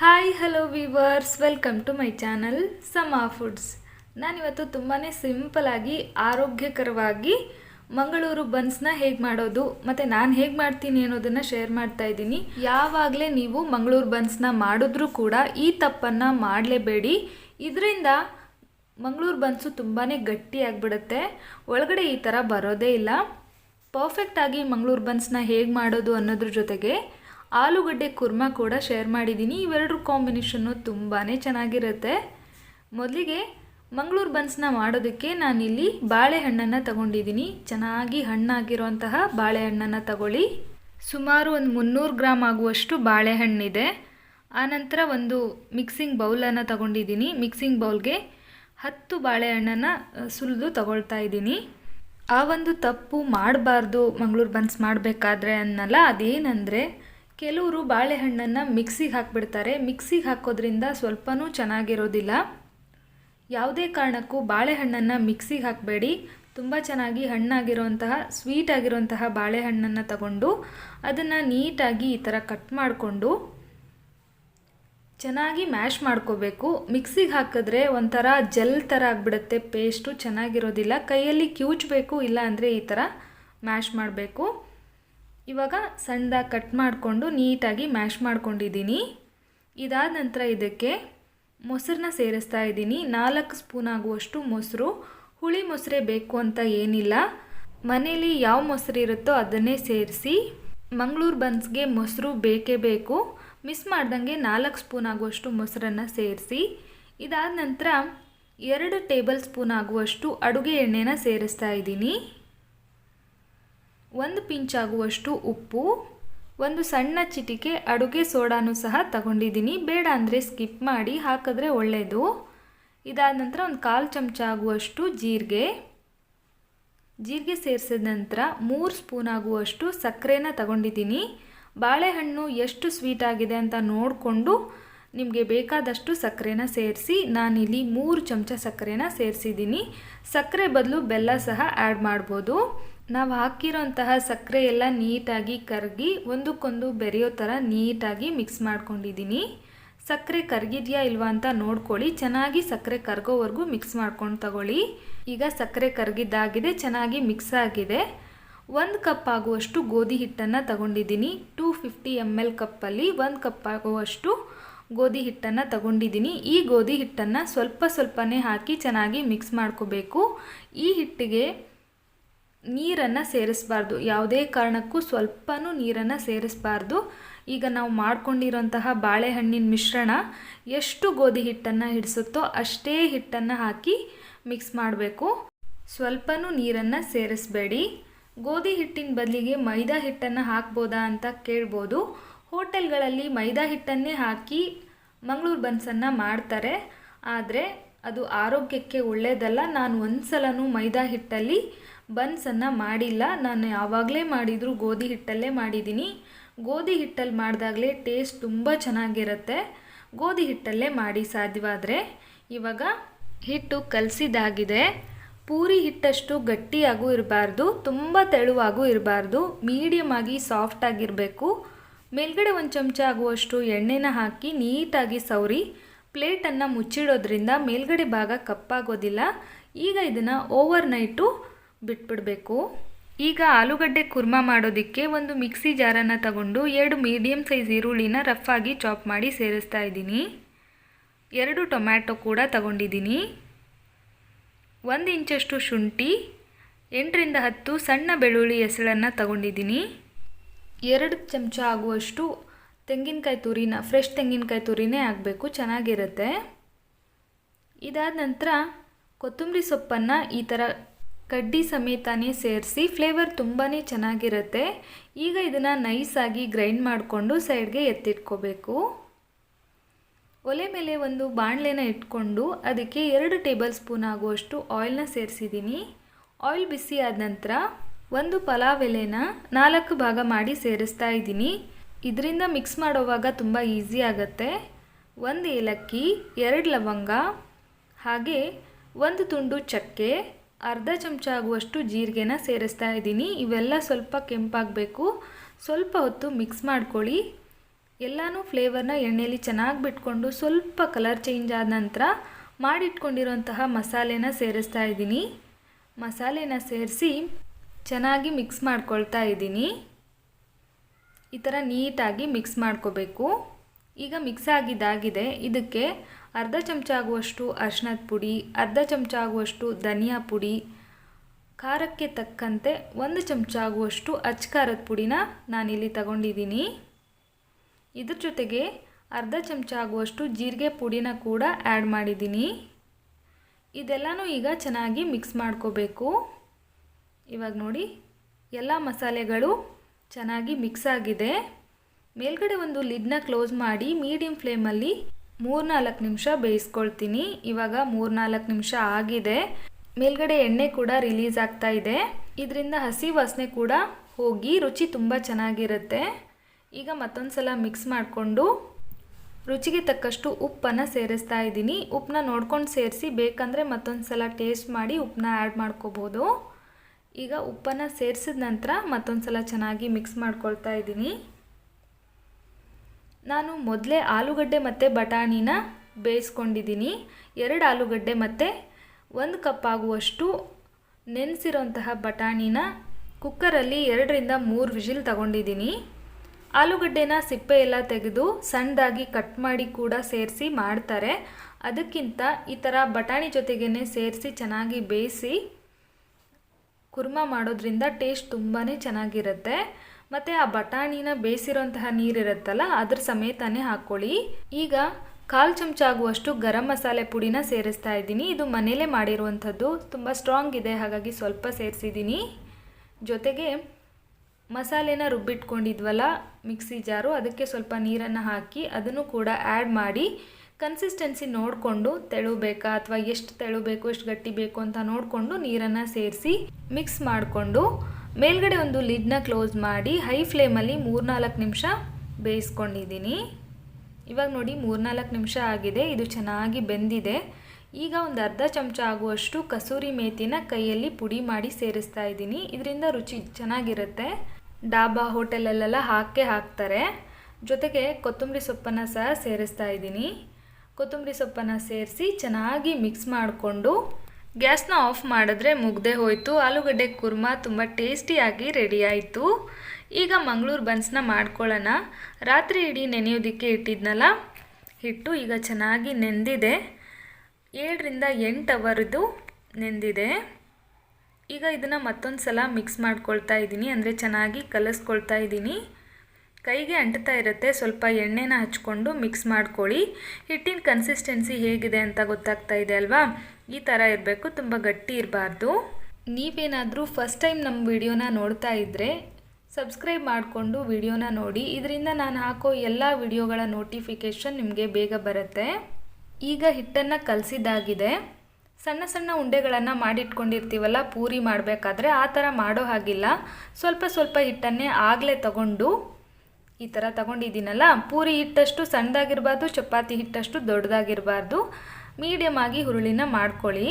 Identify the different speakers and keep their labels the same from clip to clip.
Speaker 1: Hi hello viewers welcome to my channel Sama foods ನಾನಿವತ್ತು ತುಂಬಾ ಸಿಂಪಲಾಗಿ ಆರೋಗ್ಯಕರವಾಗಿ ಮಂಗಳೂರು ಬನ್ಸ್ನ ಹೇಗೆ ಮಾಡೋದು, ಮತ್ತು ನಾನು ಹೇಗೆ ಮಾಡ್ತೀನಿ ಅನ್ನೋದನ್ನು ಶೇರ್ ಮಾಡ್ತಾ ಇದ್ದೀನಿ. ಯಾವಾಗಲೇ ನೀವು ಮಂಗಳೂರು ಬನ್ಸ್ನ ಮಾಡಿದ್ರೂ ಕೂಡ ಈ ತಪ್ಪನ್ನು ಮಾಡಲೇಬೇಡಿ. ಇದರಿಂದ ಮಂಗಳೂರು ಬನ್ಸು ತುಂಬಾ ಗಟ್ಟಿಯಾಗಿಬಿಡುತ್ತೆ ಒಳಗಡೆ ಈ ಥರ ಬರೋದೇ ಇಲ್ಲ. ಪರ್ಫೆಕ್ಟಾಗಿ ಮಂಗಳೂರು ಬನ್ಸ್ನ ಹೇಗೆ ಮಾಡೋದು ಅನ್ನೋದ್ರ ಜೊತೆಗೆ ಆಲೂಗಡ್ಡೆ ಕುರ್ಮಾ ಕೂಡ ಶೇರ್ ಮಾಡಿದ್ದೀನಿ. ಇವೆರಡರ ಕಾಂಬಿನೇಷನ್ನು ತುಂಬಾ ಚೆನ್ನಾಗಿರುತ್ತೆ. ಮೊದಲಿಗೆ ಮಂಗಳೂರು ಬನ್ಸ್ನ ಮಾಡೋದಕ್ಕೆ ನಾನಿಲ್ಲಿ ಬಾಳೆಹಣ್ಣನ್ನು ತಗೊಂಡಿದ್ದೀನಿ. ಚೆನ್ನಾಗಿ ಹಣ್ಣಾಗಿರುವಂತಹ ಬಾಳೆಹಣ್ಣನ್ನು ತಗೊಳ್ಳಿ. ಸುಮಾರು ಒಂದು ಮುನ್ನೂರು ಗ್ರಾಮ್ ಆಗುವಷ್ಟು ಬಾಳೆಹಣ್ಣಿದೆ. ಆನಂತರ ಒಂದು ಮಿಕ್ಸಿಂಗ್ ಬೌಲನ್ನು ತಗೊಂಡಿದ್ದೀನಿ. ಮಿಕ್ಸಿಂಗ್ ಬೌಲ್ಗೆ ಹತ್ತು ಬಾಳೆಹಣ್ಣನ್ನು ಸುಲಿದು ತಗೊಳ್ತಾ ಇದ್ದೀನಿ. ಆ ಒಂದು ತಪ್ಪು ಮಾಡಬಾರ್ದು ಮಂಗಳೂರು ಬನ್ಸ್ ಮಾಡಬೇಕಾದ್ರೆ ಅನ್ನಲ್ಲ. ಅದೇನೆಂದರೆ ಕೆಲವರು ಬಾಳೆಹಣ್ಣನ್ನು ಮಿಕ್ಸಿಗೆ ಹಾಕಿಬಿಡ್ತಾರೆ. ಮಿಕ್ಸಿಗೆ ಹಾಕೋದ್ರಿಂದ ಸ್ವಲ್ಪನೂ ಚೆನ್ನಾಗಿರೋದಿಲ್ಲ. ಯಾವುದೇ ಕಾರಣಕ್ಕೂ ಬಾಳೆಹಣ್ಣನ್ನು ಮಿಕ್ಸಿಗೆ ಹಾಕಬೇಡಿ. ತುಂಬ ಚೆನ್ನಾಗಿ ಹಣ್ಣಾಗಿರುವಂತಹ, ಸ್ವೀಟ್ ಆಗಿರುವಂತಹ ಬಾಳೆಹಣ್ಣನ್ನು ತಗೊಂಡು ಅದನ್ನು ನೀಟಾಗಿ ಈ ಥರ ಕಟ್ ಮಾಡಿಕೊಂಡು ಚೆನ್ನಾಗಿ ಮ್ಯಾಶ್ ಮಾಡ್ಕೋಬೇಕು. ಮಿಕ್ಸಿಗೆ ಹಾಕಿದ್ರೆ ಒಂಥರ ಜೆಲ್ ಥರ ಆಗಿಬಿಡುತ್ತೆ. ಪೇಸ್ಟು ಚೆನ್ನಾಗಿರೋದಿಲ್ಲ. ಕೈಯಲ್ಲಿ ಕ್ಯೂಚ್ಬೇಕು ಇಲ್ಲ ಅಂದರೆ ಈ ಥರ ಮ್ಯಾಶ್ ಮಾಡಬೇಕು. ಇವಾಗ ಸಣ್ಣದಾಗಿ ಕಟ್ ಮಾಡಿಕೊಂಡು ನೀಟಾಗಿ ಮ್ಯಾಶ್ ಮಾಡ್ಕೊಂಡಿದ್ದೀನಿ. ಇದಾದ ನಂತರ ಇದಕ್ಕೆ ಮೊಸರನ್ನ ಸೇರಿಸ್ತಾ ಇದ್ದೀನಿ. ನಾಲ್ಕು ಸ್ಪೂನ್ ಆಗುವಷ್ಟು ಮೊಸರು. ಹುಳಿ ಮೊಸರೇ ಬೇಕು ಅಂತ ಏನಿಲ್ಲ. ಮನೇಲಿ ಯಾವ ಮೊಸರು ಇರುತ್ತೋ ಅದನ್ನೇ ಸೇರಿಸಿ. ಮಂಗಳೂರು ಬನ್ಸ್ಗೆ ಮೊಸರು ಬೇಕೇ ಬೇಕು. ಮಿಸ್ ಮಾಡ್ದಂಗೆ ನಾಲ್ಕು ಸ್ಪೂನ್ ಆಗುವಷ್ಟು ಮೊಸರನ್ನು ಸೇರಿಸಿ. ಇದಾದ ನಂತರ ಎರಡು ಟೇಬಲ್ ಸ್ಪೂನ್ ಆಗುವಷ್ಟು ಅಡುಗೆ ಎಣ್ಣೆನ ಸೇರಿಸ್ತಾ ಇದ್ದೀನಿ. ಒಂದು ಪಿಂಚ್ ಆಗುವಷ್ಟು ಉಪ್ಪು, ಒಂದು ಸಣ್ಣ ಚಿಟಿಕೆ ಅಡುಗೆ ಸೋಡಾನು ಸಹ ತಗೊಂಡಿದ್ದೀನಿ. ಬೇಡ ಅಂದರೆ ಸ್ಕಿಪ್ ಮಾಡಿ ಹಾಕಿದ್ರೆ ಒಳ್ಳೆಯದು ಇದಾದ ನಂತರ ಒಂದು ಕಾಲು ಚಮಚ ಆಗುವಷ್ಟು ಜೀರಿಗೆ. ಜೀರಿಗೆ ಸೇರಿಸಿದ ನಂತರ ಮೂರು ಸ್ಪೂನ್ ಆಗುವಷ್ಟು ಸಕ್ಕರೆನ ತಗೊಂಡಿದ್ದೀನಿ. ಬಾಳೆಹಣ್ಣು ಎಷ್ಟು ಸ್ವೀಟ್ ಆಗಿದೆ ಅಂತ ನೋಡಿಕೊಂಡು ನಿಮಗೆ ಬೇಕಾದಷ್ಟು ಸಕ್ಕರೆನ ಸೇರಿಸಿ, ನಾನಿಲ್ಲಿ ಮೂರು ಚಮಚ ಸಕ್ಕರೆನ ಸೇರಿಸಿದ್ದೀನಿ. ಸಕ್ಕರೆ ಬದಲು ಬೆಲ್ಲ ಸಹ ಆ್ಯಡ್ ಮಾಡ್ಬೋದು. ನಾವು ಹಾಕಿರೋಂತಹ ಸಕ್ಕರೆ ಎಲ್ಲ ನೀಟಾಗಿ ಕರಗಿ, ಒಂದಕ್ಕೊಂದು ಬೆರೆಯೋ ಥರ ನೀಟಾಗಿ ಮಿಕ್ಸ್ ಮಾಡ್ಕೊಂಡಿದ್ದೀನಿ ಸಕ್ಕರೆ ಕರಗಿದೆಯಾ ಇಲ್ವಾ ಅಂತ ನೋಡ್ಕೊಳ್ಳಿ. ಚೆನ್ನಾಗಿ ಸಕ್ಕರೆ ಕರಗೋವರೆಗೂ ಮಿಕ್ಸ್ ಮಾಡ್ಕೊಂಡು ತಗೊಳ್ಳಿ. ಈಗ ಸಕ್ಕರೆ ಕರಗಿದ್ದಾಗಿದೆ, ಚೆನ್ನಾಗಿ ಮಿಕ್ಸ್ ಆಗಿದೆ. ಒಂದು ಕಪ್ ಆಗುವಷ್ಟು ಗೋಧಿ ಹಿಟ್ಟನ್ನು ತಗೊಂಡಿದ್ದೀನಿ ಟೂ ಫಿಫ್ಟಿ ಎಂ ಎಲ್ ಕಪ್ಪಲ್ಲಿ ಒಂದು ಕಪ್ ಆಗುವಷ್ಟು ಗೋಧಿ ಹಿಟ್ಟನ್ನು ತಗೊಂಡಿದ್ದೀನಿ ಈ ಗೋಧಿ ಹಿಟ್ಟನ್ನು ಸ್ವಲ್ಪ ಸ್ವಲ್ಪನೇ ಹಾಕಿ ಚೆನ್ನಾಗಿ ಮಿಕ್ಸ್ ಮಾಡ್ಕೋಬೇಕು. ಈ ಹಿಟ್ಟಿಗೆ ನೀರನ್ನು ಸೇರಿಸಬಾರ್ದು. ಯಾವುದೇ ಕಾರಣಕ್ಕೂ ಸ್ವಲ್ಪನೂ ನೀರನ್ನು ಸೇರಿಸಬಾರ್ದು. ಈಗ ನಾವು ಮಾಡ್ಕೊಂಡಿರೋಂತಹ ಬಾಳೆಹಣ್ಣಿನ ಮಿಶ್ರಣ ಎಷ್ಟು ಗೋಧಿ ಹಿಟ್ಟನ್ನು ಹಿಡಿಸುತ್ತೋ ಅಷ್ಟೇ ಹಿಟ್ಟನ್ನು ಹಾಕಿ ಮಿಕ್ಸ್ ಮಾಡಬೇಕು. ಸ್ವಲ್ಪನೂ ನೀರನ್ನು ಸೇರಿಸಬೇಡಿ. ಗೋಧಿ ಹಿಟ್ಟಿನ ಬದಲಿಗೆ ಮೈದಾ ಹಿಟ್ಟನ್ನು ಹಾಕ್ಬೋದಾ ಅಂತ ಕೇಳ್ಬೋದು. ಹೋಟೆಲ್ಗಳಲ್ಲಿ ಮೈದಾ ಹಿಟ್ಟನ್ನೇ ಹಾಕಿ ಮಂಗಳೂರು ಬನ್ಸನ್ನು ಮಾಡ್ತಾರೆ. ಆದರೆ ಅದು ಆರೋಗ್ಯಕ್ಕೆ ಒಳ್ಳೆಯದಲ್ಲ ನಾನು ಒಂದು ಸಲನೂ ಮೈದಾ ಹಿಟ್ಟಲ್ಲಿ ಬನ್ಸನ್ನು ಮಾಡಿಲ್ಲ. ನಾನು ಯಾವಾಗಲೇ ಮಾಡಿದರೂ ಗೋಧಿ ಹಿಟ್ಟಲ್ಲೇ ಮಾಡಿದ್ದೀನಿ. ಗೋಧಿ ಹಿಟ್ಟಲ್ಲಿ ಮಾಡಿದಾಗಲೇ ಟೇಸ್ಟ್ ತುಂಬ ಚೆನ್ನಾಗಿರುತ್ತೆ. ಗೋಧಿ ಹಿಟ್ಟಲ್ಲೇ ಮಾಡಿ ಸಾಧ್ಯವಾದರೆ ಇವಾಗ ಹಿಟ್ಟು ಕಲಸಿದಾಗಿದೆ ಪೂರಿ ಹಿಟ್ಟಷ್ಟು ಗಟ್ಟಿಯಾಗೂ ಇರಬಾರ್ದು, ತುಂಬ ತೆಳುವಾಗೂ ಇರಬಾರ್ದು ಮೀಡಿಯಮ್ ಆಗಿ ಸಾಫ್ಟ್ ಆಗಿರಬೇಕು. ಮೇಲ್ಗಡೆ ಒಂದು ಚಮಚ ಆಗುವಷ್ಟು ಎಣ್ಣೆನ ಹಾಕಿ ನೀಟಾಗಿ ಸವರಿ. ಪ್ಲೇಟನ್ನು ಮುಚ್ಚಿಡೋದ್ರಿಂದ ಮೇಲ್ಗಡೆ ಭಾಗ ಕಪ್ಪಾಗೋದಿಲ್ಲ. ಈಗ ಇದನ್ನು ಓವರ್ ನೈಟು ಬಿಟ್ಬಿಡಬೇಕು. ಈಗ ಆಲೂಗಡ್ಡೆ ಕುರ್ಮಾ ಮಾಡೋದಕ್ಕೆ ಒಂದು ಮಿಕ್ಸಿ ಜಾರನ್ನು ತಗೊಂಡು ಎರಡು ಮೀಡಿಯಮ್ ಸೈಜ್ ಈರುಳ್ಳಿನ ರಫ್ ಆಗಿ ಚಾಪ್ ಮಾಡಿ ಸೇರಿಸ್ತಾ ಇದ್ದೀನಿ. ಎರಡು ಟೊಮ್ಯಾಟೊ ಕೂಡ ತಗೊಂಡಿದ್ದೀನಿ. ಒಂದು ಇಂಚಷ್ಟು ಶುಂಠಿ, ಎಂಟರಿಂದ ಹತ್ತು ಸಣ್ಣ ಬೆಳ್ಳುಳ್ಳಿ ಹೆಸಳನ್ನು ತಗೊಂಡಿದ್ದೀನಿ. ಎರಡು ಚಮಚ ಆಗುವಷ್ಟು ತೆಂಗಿನಕಾಯಿ ತುರಿನ ಫ್ರೆಶ್ ತೆಂಗಿನಕಾಯಿ ತುರಿನೇ ಆಗಬೇಕು, ಚೆನ್ನಾಗಿರುತ್ತೆ. ಇದಾದ ನಂತರ ಕೊತ್ತಂಬರಿ ಸೊಪ್ಪನ್ನು ಈ ಥರ ಕಡ್ಡಿ ಸಮೇತನೇ ಸೇರಿಸಿ ಫ್ಲೇವರ್ ತುಂಬಾ ಚೆನ್ನಾಗಿರುತ್ತೆ. ಈಗ ಇದನ್ನು ನೈಸಾಗಿ ಗ್ರೈಂಡ್ ಮಾಡಿಕೊಂಡು ಸೈಡ್ಗೆ ಎತ್ತಿಟ್ಕೋಬೇಕು. ಒಲೆ ಮೇಲೆ ಒಂದು ಬಾಣಲೆನ ಇಟ್ಕೊಂಡು ಅದಕ್ಕೆ ಎರಡು ಟೇಬಲ್ ಸ್ಪೂನ್ ಆಗುವಷ್ಟು ಆಯಿಲ್ನ ಸೇರಿಸಿದ್ದೀನಿ. ಆಯಿಲ್ ಬಿಸಿ ಆದ ನಂತರ ಒಂದು ಪಲಾವ್ ಎಲೆನ ನಾಲ್ಕು ಭಾಗ ಮಾಡಿ ಸೇರಿಸ್ತಾ ಇದ್ದೀನಿ. ಇದರಿಂದ ಮಿಕ್ಸ್ ಮಾಡೋವಾಗ ತುಂಬ ಈಸಿ ಆಗುತ್ತೆ. ಒಂದು ಏಲಕ್ಕಿ, ಎರಡು ಲವಂಗ, ಹಾಗೆ ಒಂದು ತುಂಡು ಚಕ್ಕೆ ಅರ್ಧ ಚಮಚ ಆಗುವಷ್ಟು ಜೀರಿಗೆನ ಸೇರಿಸ್ತಾ ಇದ್ದೀನಿ. ಇವೆಲ್ಲ ಸ್ವಲ್ಪ ಕೆಂಪಾಗಬೇಕು. ಸ್ವಲ್ಪ ಹೊತ್ತು ಮಿಕ್ಸ್ ಮಾಡ್ಕೊಳ್ಳಿ. ಎಲ್ಲನೂ ಫ್ಲೇವರ್ನ ಎಣ್ಣೆಯಲ್ಲಿ ಚೆನ್ನಾಗಿ ಬಿಟ್ಕೊಂಡು ಸ್ವಲ್ಪ ಕಲರ್ ಚೇಂಜ್ ಆದ ನಂತರ ಮಾಡಿಟ್ಕೊಂಡಿರುವಂತಹ ಮಸಾಲೆನ ಸೇರಿಸ್ತಾ ಇದ್ದೀನಿ. ಮಸಾಲೆನ ಸೇರಿಸಿ ಚೆನ್ನಾಗಿ ಮಿಕ್ಸ್ ಮಾಡ್ಕೊಳ್ತಾ ಇದ್ದೀನಿ. ಈ ಥರ ನೀಟಾಗಿ ಮಿಕ್ಸ್ ಮಾಡ್ಕೋಬೇಕು. ಈಗ ಮಿಕ್ಸ್ ಆಗಿದ್ದಾಗಿದೆ. ಇದಕ್ಕೆ ಅರ್ಧ ಚಮಚ ಆಗುವಷ್ಟು ಅರ್ಶಿನದ ಪುಡಿ, ಅರ್ಧ ಚಮಚ ಆಗುವಷ್ಟು ಧನಿಯಾ ಪುಡಿ, ಖಾರಕ್ಕೆ ತಕ್ಕಂತೆ ಒಂದು ಚಮಚ ಆಗುವಷ್ಟು ಅಚ್ಚ ಖಾರದ ಪುಡಿನ ನಾನಿಲ್ಲಿ ತಗೊಂಡಿದ್ದೀನಿ. ಇದ್ರ ಜೊತೆಗೆ ಅರ್ಧ ಚಮಚ ಆಗುವಷ್ಟು ಜೀರಿಗೆ ಪುಡಿನ ಕೂಡ ಆ್ಯಡ್ ಮಾಡಿದ್ದೀನಿ. ಇದೆಲ್ಲನೂ ಈಗ ಚೆನ್ನಾಗಿ ಮಿಕ್ಸ್ ಮಾಡ್ಕೋಬೇಕು. ಇವಾಗ ನೋಡಿ, ಎಲ್ಲ ಮಸಾಲೆಗಳು ಚೆನ್ನಾಗಿ ಮಿಕ್ಸ್ ಆಗಿದೆ. ಮೇಲ್ಗಡೆ ಒಂದು ಲಿಡ್ನ ಕ್ಲೋಸ್ ಮಾಡಿ ಮೀಡಿಯಮ್ ಫ್ಲೇಮಲ್ಲಿ ಮೂರ್ನಾಲ್ಕು ನಿಮಿಷ ಬೇಯಿಸ್ಕೊಳ್ತೀನಿ. ಇವಾಗ ಮೂರ್ನಾಲ್ಕು ನಿಮಿಷ ಆಗಿದೆ. ಮೇಲ್ಗಡೆ ಎಣ್ಣೆ ಕೂಡ ರಿಲೀಸ್ ಆಗ್ತಾ ಇದೆ. ಇದರಿಂದ ಹಸಿ ವಾಸನೆ ಕೂಡ ಹೋಗಿ ರುಚಿ ತುಂಬ ಚೆನ್ನಾಗಿರುತ್ತೆ. ಈಗ ಮತ್ತೊಂದು ಸಲ ಮಿಕ್ಸ್ ಮಾಡಿಕೊಂಡು ರುಚಿಗೆ ತಕ್ಕಷ್ಟು ಉಪ್ಪನ್ನು ಸೇರಿಸ್ತಾ ಇದ್ದೀನಿ. ಉಪ್ಪನ್ನ ನೋಡ್ಕೊಂಡು ಸೇರಿಸಿ ಬೇಕಂದರೆ ಮತ್ತೊಂದು ಸಲ ಟೇಸ್ಟ್ ಮಾಡಿ ಉಪ್ಪನ್ನ ಆ್ಯಡ್ ಮಾಡ್ಕೋಬೋದು. ಈಗ ಉಪ್ಪನ್ನು ಸೇರಿಸಿದ ನಂತರ ಮತ್ತೊಂದು ಸಲ ಚೆನ್ನಾಗಿ ಮಿಕ್ಸ್ ಮಾಡ್ಕೊಳ್ತಾ ಇದ್ದೀನಿ. ನಾನು ಮೊದಲೇ ಆಲೂಗಡ್ಡೆ ಮತ್ತು ಬಟಾಣಿನ ಬೇಯಿಸ್ಕೊಂಡಿದ್ದೀನಿ. ಎರಡು ಆಲೂಗಡ್ಡೆ ಮತ್ತು ಒಂದು ಕಪ್ ಆಗುವಷ್ಟು ನೆನೆಸಿರೋಂತಹ ಬಟಾಣಿನ ಕುಕ್ಕರಲ್ಲಿ ಎರಡರಿಂದ ಮೂರು ವಿಜಿಲ್ ತಗೊಂಡಿದ್ದೀನಿ. ಆಲೂಗಡ್ಡೆನ ಸಿಪ್ಪೆ ಎಲ್ಲ ತೆಗೆದು ಸಣ್ಣದಾಗಿ ಕಟ್ ಮಾಡಿ ಕೂಡ ಸೇರಿಸಿ ಮಾಡ್ತಾರೆ. ಅದಕ್ಕಿಂತ ಈ ಥರ ಬಟಾಣಿ ಜೊತೆಗೇ ಸೇರಿಸಿ ಚೆನ್ನಾಗಿ ಬೇಯಿಸಿ ಕುರ್ಮ ಮಾಡೋದ್ರಿಂದ ಟೇಸ್ಟ್ ತುಂಬಾ ಚೆನ್ನಾಗಿರುತ್ತೆ. ಮತ್ತು ಆ ಬಟಾಣಿನ ಬೇಯಿಸಿರೋಂತಹ ನೀರಿರುತ್ತಲ್ಲ ಅದ್ರ ಸಮೇತನೇ ಹಾಕ್ಕೊಳ್ಳಿ ಈಗ ಕಾಲು ಚಮಚ ಆಗುವಷ್ಟು ಗರಂ ಮಸಾಲೆ ಪುಡಿನ ಸೇರಿಸ್ತಾ ಇದ್ದೀನಿ. ಇದು ಮನೇಲೇ ಮಾಡಿರುವಂಥದ್ದು, ತುಂಬ ಸ್ಟ್ರಾಂಗ್ ಇದೆ, ಹಾಗಾಗಿ ಸ್ವಲ್ಪ ಸೇರಿಸಿದ್ದೀನಿ. ಜೊತೆಗೆ ಮಸಾಲೆನ ರುಬ್ಬಿಟ್ಕೊಂಡಿದ್ವಲ್ಲ, ಮಿಕ್ಸಿ ಜಾರು, ಅದಕ್ಕೆ ಸ್ವಲ್ಪ ನೀರನ್ನು ಹಾಕಿ ಅದನ್ನು ಕೂಡ ಆ್ಯಡ್ ಮಾಡಿ ಕನ್ಸಿಸ್ಟೆನ್ಸಿ ನೋಡಿಕೊಂಡು ತೆಳು ಬೇಕಾ ಅಥವಾ ಎಷ್ಟು ತೆಳು ಬೇಕು ಎಷ್ಟು ಗಟ್ಟಿ ಬೇಕು ಅಂತ ನೋಡಿಕೊಂಡು ನೀರನ್ನು ಸೇರಿಸಿ ಮಿಕ್ಸ್ ಮಾಡಿಕೊಂಡು ಮೇಲ್ಗಡೆ ಒಂದು ಲಿಡ್ನ ಕ್ಲೋಸ್ ಮಾಡಿ ಹೈ ಫ್ಲೇಮಲ್ಲಿ ಮೂರ್ನಾಲ್ಕು ನಿಮಿಷ ಬೇಯಿಸ್ಕೊಂಡಿದ್ದೀನಿ. ಇವಾಗ ನೋಡಿ ಮೂರ್ನಾಲ್ಕು ನಿಮಿಷ ಆಗಿದೆ, ಇದು ಚೆನ್ನಾಗಿ ಬೆಂದಿದೆ. ಈಗ ಒಂದು ಅರ್ಧ ಚಮಚ ಆಗುವಷ್ಟು ಕಸೂರಿ ಮೇಥಿನ ಕೈಯಲ್ಲಿ ಪುಡಿ ಮಾಡಿ ಸೇರಿಸ್ತಾ ಇದ್ದೀನಿ. ಇದರಿಂದ ರುಚಿ ಚೆನ್ನಾಗಿರುತ್ತೆ. ಡಾಬಾ ಹೋಟೆಲಲ್ಲೆಲ್ಲ ಹಾಕೇ ಹಾಕ್ತಾರೆ. ಜೊತೆಗೆ ಕೊತ್ತಂಬರಿ ಸೊಪ್ಪನ್ನು ಸಹ ಸೇರಿಸ್ತಾ ಇದ್ದೀನಿ. ಕೊತ್ತಂಬರಿ ಸೊಪ್ಪನ್ನು ಸೇರಿಸಿ ಚೆನ್ನಾಗಿ ಮಿಕ್ಸ್ ಮಾಡಿಕೊಂಡು ಗ್ಯಾಸ್ನ ಆಫ್ ಮಾಡಿದ್ರೆ ಮುಗ್ದೆ ಹೋಯಿತು. ಆಲೂಗಡ್ಡೆ ಕುರ್ಮಾ ತುಂಬ ಟೇಸ್ಟಿಯಾಗಿ ರೆಡಿ ಆಯಿತು ಈಗ ಮಂಗಳೂರು ಬನ್ಸ್ನ ಮಾಡ್ಕೊಳ್ಳೋಣ. ರಾತ್ರಿ ಇಡೀ ನೆನೆಯೋದಕ್ಕೆ ಇಟ್ಟಿದ್ನಲ್ಲ? ಹಿಟ್ಟು ಈಗ ಚೆನ್ನಾಗಿ ನೆಂದಿದೆ. ಏಳರಿಂದ ಎಂಟು ಅವರ್ದು ನೆಂದಿದೆ. ಈಗ ಇದನ್ನು ಮತ್ತೊಂದು ಸಲ ಮಿಕ್ಸ್ ಮಾಡ್ಕೊಳ್ತಾ ಇದ್ದೀನಿ. ಅಂದರೆ ಚೆನ್ನಾಗಿ ಕಲಿಸ್ಕೊಳ್ತಾ ಇದ್ದೀನಿ. ಕೈಗೆ ಅಂಟ್ತಾ ಇರುತ್ತೆ. ಸ್ವಲ್ಪ ಎಣ್ಣೆನ ಹಚ್ಕೊಂಡು ಮಿಕ್ಸ್ ಮಾಡ್ಕೊಳ್ಳಿ. ಹಿಟ್ಟಿನ ಕನ್ಸಿಸ್ಟೆನ್ಸಿ ಹೇಗಿದೆ ಅಂತ ಗೊತ್ತಾಗ್ತಾ ಇದೆ ಅಲ್ವಾ? ಈ ಥರ ಇರಬೇಕು. ತುಂಬ ಗಟ್ಟಿ ಇರಬಾರ್ದು. ನೀವೇನಾದರೂ ಫಸ್ಟ್ ಟೈಮ್ ನಮ್ಮ ವಿಡಿಯೋನ ನೋಡ್ತಾ ಇದ್ದರೆ ಸಬ್ಸ್ಕ್ರೈಬ್ ಮಾಡಿಕೊಂಡು ವಿಡಿಯೋನ ನೋಡಿ. ಇದರಿಂದ ನಾನು ಹಾಕೋ ಎಲ್ಲ ವಿಡಿಯೋಗಳ ನೋಟಿಫಿಕೇಷನ್ ನಿಮಗೆ ಬೇಗ ಬರುತ್ತೆ. ಈಗ ಹಿಟ್ಟನ್ನು ಕಲಸಿದ್ದಾಗಿದೆ. ಸಣ್ಣ ಸಣ್ಣ ಉಂಡೆಗಳನ್ನು ಮಾಡಿಟ್ಕೊಂಡಿರ್ತೀವಲ್ಲ, ಪೂರಿ ಮಾಡಬೇಕಾದ್ರೆ ಆ ಥರ ಮಾಡೋ ಹಾಗಿಲ್ಲ. ಸ್ವಲ್ಪ ಸ್ವಲ್ಪ ಹಿಟ್ಟನ್ನೇ ಆಗಲೇ ತಗೊಂಡು ಈ ಥರ ತಗೊಂಡಿದ್ದೀನಲ್ಲ. ಪೂರಿ ಹಿಟ್ಟಷ್ಟು ಸಣ್ಣದಾಗಿರಬಾರ್ದು, ಚಪಾತಿ ಹಿಟ್ಟಷ್ಟು ದೊಡ್ಡದಾಗಿರಬಾರ್ದು. ಮೀಡಿಯಮ್ ಆಗಿ ಹುರುಳಿನ ಮಾಡ್ಕೊಳ್ಳಿ.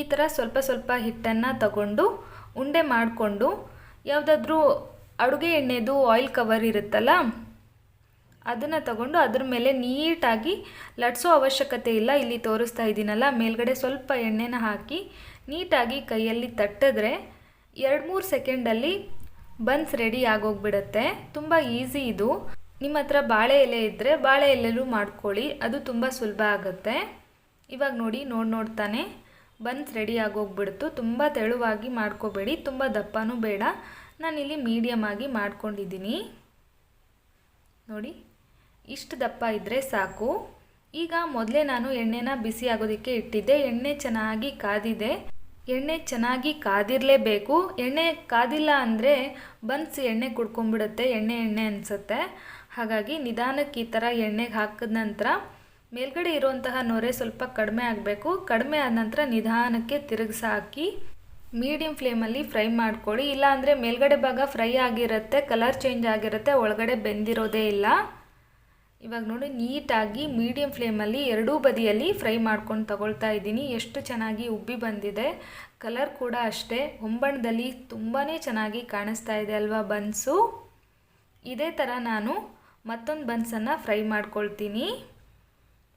Speaker 1: ಈ ಥರ ಸ್ವಲ್ಪ ಸ್ವಲ್ಪ ಹಿಟ್ಟನ್ನು ತಗೊಂಡು, ಉಂಡೆ ಮಾಡಿಕೊಂಡು, ಯಾವುದಾದ್ರೂ ಅಡುಗೆ ಎಣ್ಣೆದು ಆಯಿಲ್ ಕವರ್ ಇರುತ್ತಲ್ಲ, ಅದನ್ನು ತಗೊಂಡು ಅದ್ರ ಮೇಲೆ ನೀಟಾಗಿ ಲಟ್ಸೋ ಅವಶ್ಯಕತೆ ಇಲ್ಲ. ಇಲ್ಲಿ ತೋರಿಸ್ತಾ ಇದ್ದೀನಲ್ಲ, ಮೇಲ್ಗಡೆ ಸ್ವಲ್ಪ ಎಣ್ಣೆನ ಹಾಕಿ ನೀಟಾಗಿ ಕೈಯಲ್ಲಿ ತಟ್ಟಿದ್ರೆ ಎರಡು ಮೂರು ಸೆಕೆಂಡಲ್ಲಿ ಬನ್ಸ್ ರೆಡಿ ಆಗೋಗ್ಬಿಡುತ್ತೆ. ತುಂಬ ಈಸಿ ಇದು. ನಿಮ್ಮ ಹತ್ರ ಬಾಳೆ ಎಲೆ ಇದ್ದರೆ ಬಾಳೆ ಎಲೆಲೂ ಮಾಡ್ಕೊಳ್ಳಿ. ಅದು ತುಂಬ ಸುಲಭ ಆಗುತ್ತೆ. ಇವಾಗ ನೋಡಿ ನೋಡಿ ನೋಡ್ತಾನೆ. ಬನ್ಸ್ ರೆಡಿ ಆಗೋಗ್ಬಿಡ್ತು. ತುಂಬ ತೆಳುವಾಗಿ ಮಾಡ್ಕೋಬೇಡಿ. ತುಂಬ ದಪ್ಪನೂ ಬೇಡ. ನಾನಿಲ್ಲಿ ಮೀಡಿಯಮ್ ಆಗಿ ಮಾಡ್ಕೊಂಡಿದ್ದೀನಿ. ನೋಡಿ, ಇಷ್ಟು ದಪ್ಪ ಇದ್ದರೆ ಸಾಕು. ಈಗ ಮೊದಲೇ ನಾನು ಎಣ್ಣೆನ ಬಿಸಿ ಆಗೋದಕ್ಕೆ ಇಟ್ಟಿದ್ದೆ. ಎಣ್ಣೆ ಚೆನ್ನಾಗಿ ಕಾದಿದೆ. ಎಣ್ಣೆ ಚೆನ್ನಾಗಿ ಕಾದಿರಲೇಬೇಕು. ಎಣ್ಣೆ ಕಾದಿಲ್ಲ ಅಂದರೆ ಬನ್ಸ್ ಎಣ್ಣೆ ಕುಡ್ಕೊಂಬಿಡುತ್ತೆ ಎಣ್ಣೆ ಎಣ್ಣೆ ಅನಿಸುತ್ತೆ. ಹಾಗಾಗಿ ನಿಧಾನಕ್ಕೆ ಈ ಥರ ಎಣ್ಣೆಗೆ ಹಾಕಿದ ನಂತರ ಮೇಲ್ಗಡೆ ಇರುವಂತಹ ನೊರೆ ಸ್ವಲ್ಪ ಕಡಿಮೆ ಆಗಬೇಕು. ಕಡಿಮೆ ಆದ ನಂತರ ನಿಧಾನಕ್ಕೆ ತಿರುಗಿಸಿ ಹಾಕಿ ಮೀಡಿಯಮ್ ಫ್ಲೇಮಲ್ಲಿ ಫ್ರೈ ಮಾಡ್ಕೊಳ್ಳಿ. ಇಲ್ಲಾಂದರೆ ಮೇಲ್ಗಡೆ ಭಾಗ ಫ್ರೈ ಆಗಿರುತ್ತೆ, ಕಲರ್ ಚೇಂಜ್ ಆಗಿರುತ್ತೆ, ಒಳಗಡೆ ಬೆಂದಿರೋದೇ ಇಲ್ಲ. ಇವಾಗ ನೋಡಿ, ನೀಟಾಗಿ ಮೀಡಿಯಮ್ ಫ್ಲೇಮಲ್ಲಿ ಎರಡೂ ಬದಿಯಲ್ಲಿ ಫ್ರೈ ಮಾಡ್ಕೊಂಡು ತಗೊಳ್ತಾ ಇದ್ದೀನಿ. ಎಷ್ಟು ಚೆನ್ನಾಗಿ ಉಬ್ಬಿ ಬಂದಿದೆ. ಕಲರ್ ಕೂಡ ಅಷ್ಟೇ. ಹೊಂಬಣ್ಣದಲ್ಲಿ ತುಂಬಾ ಚೆನ್ನಾಗಿ ಕಾಣಿಸ್ತಾ ಇದೆ ಅಲ್ವಾ ಬನ್ಸು? ಇದೇ ಥರ ನಾನು ಮತ್ತೊಂದು ಬನ್ಸನ್ನು ಫ್ರೈ ಮಾಡ್ಕೊಳ್ತೀನಿ.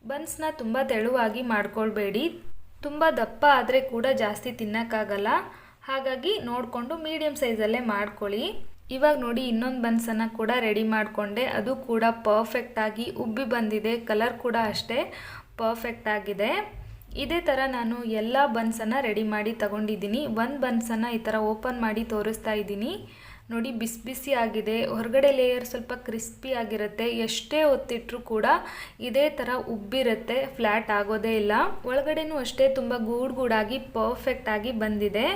Speaker 1: ಬನ್ಸ್ನ ತುಂಬ ತೆಳುವಾಗಿ ಮಾಡ್ಕೊಳ್ಬೇಡಿ. ತುಂಬ ದಪ್ಪ ಆದರೆ ಕೂಡ ಜಾಸ್ತಿ ತಿನ್ನೋಕ್ಕಾಗಲ್ಲ. ಹಾಗಾಗಿ ನೋಡಿಕೊಂಡು ಮೀಡಿಯಮ್ ಸೈಜಲ್ಲೇ ಮಾಡ್ಕೊಳ್ಳಿ. ಇವಾಗ ನೋಡಿ ಇನ್ನೊಂದು ಬನ್ಸನ್ನು ಕೂಡ ರೆಡಿ ಮಾಡಿಕೊಂಡೆ. ಅದು ಕೂಡ ಪರ್ಫೆಕ್ಟಾಗಿ ಉಬ್ಬಿ ಬಂದಿದೆ. ಕಲರ್ ಕೂಡ ಅಷ್ಟೇ ಪರ್ಫೆಕ್ಟ್ ಆಗಿದೆ. ಇದೇ ಥರ ನಾನು ಎಲ್ಲ ಬನ್ಸನ್ನು ರೆಡಿ ಮಾಡಿ ತಗೊಂಡಿದ್ದೀನಿ. ಒಂದು ಬನ್ಸನ್ನು ಈ ಥರ ಓಪನ್ ಮಾಡಿ ತೋರಿಸ್ತಾ ಇದ್ದೀನಿ. ನೋಡಿ ಬಿಸಿ ಬಿಸಿ ಆಗಿದೆ. ಹೊರಗಡೆ ಲೇಯರ್ ಸ್ವಲ್ಪ ಕ್ರಿಸ್ಪಿ ಆಗಿರುತ್ತೆ. ಎಷ್ಟೇ ಒತ್ತಿಟ್ರೂ ಕೂಡ ಇದೇ ಥರ ಉಬ್ಬಿರುತ್ತೆ. ಫ್ಲ್ಯಾಟ್ ಆಗೋದೇ ಇಲ್ಲ. ಒಳಗಡೆನೂ ಅಷ್ಟೇ ತುಂಬ ಗೂಡು ಗೂಡಾಗಿ ಪರ್ಫೆಕ್ಟಾಗಿ ಬಂದಿದೆ.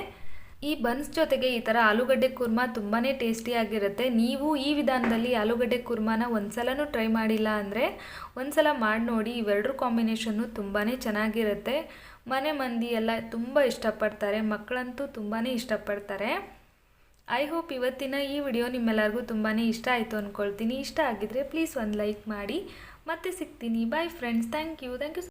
Speaker 1: ಈ ಬನ್ಸ್ ಜೊತೆಗೆ ಈ ಥರ ಆಲೂಗಡ್ಡೆ ಕುರ್ಮಾ ತುಂಬಾ ಟೇಸ್ಟಿಯಾಗಿರುತ್ತೆ ನೀವು ಈ ವಿಧಾನದಲ್ಲಿ ಆಲೂಗಡ್ಡೆ ಕುರ್ಮಾನ ಒಂದ್ಸಲನೂ ಟ್ರೈ ಮಾಡಿಲ್ಲ ಅಂದರೆ ಒಂದ್ಸಲ ಮಾಡಿ ನೋಡಿ, ಇವೆರಡರ ಕಾಂಬಿನೇಷನ್ನು ತುಂಬಾ ಚೆನ್ನಾಗಿರುತ್ತೆ. ಮನೆ ಮಂದಿ ಎಲ್ಲ ತುಂಬ ಇಷ್ಟಪಡ್ತಾರೆ ಮಕ್ಕಳಂತೂ ತುಂಬಾ ಇಷ್ಟಪಡ್ತಾರೆ. ಐ ಹೋಪ್ ಇವತ್ತಿನ ಈ ವಿಡಿಯೋ ನಿಮ್ಮೆಲ್ಲರಿಗೂ ತುಂಬಾ ಇಷ್ಟ ಆಯಿತು ಅಂದ್ಕೊಳ್ತೀನಿ ಇಷ್ಟ ಆಗಿದ್ರೆ ಪ್ಲೀಸ್ ಒಂದು ಲೈಕ್ ಮಾಡಿ. ಮತ್ತೆ ಸಿಗ್ತೀನಿ. Bye friends thank you thank you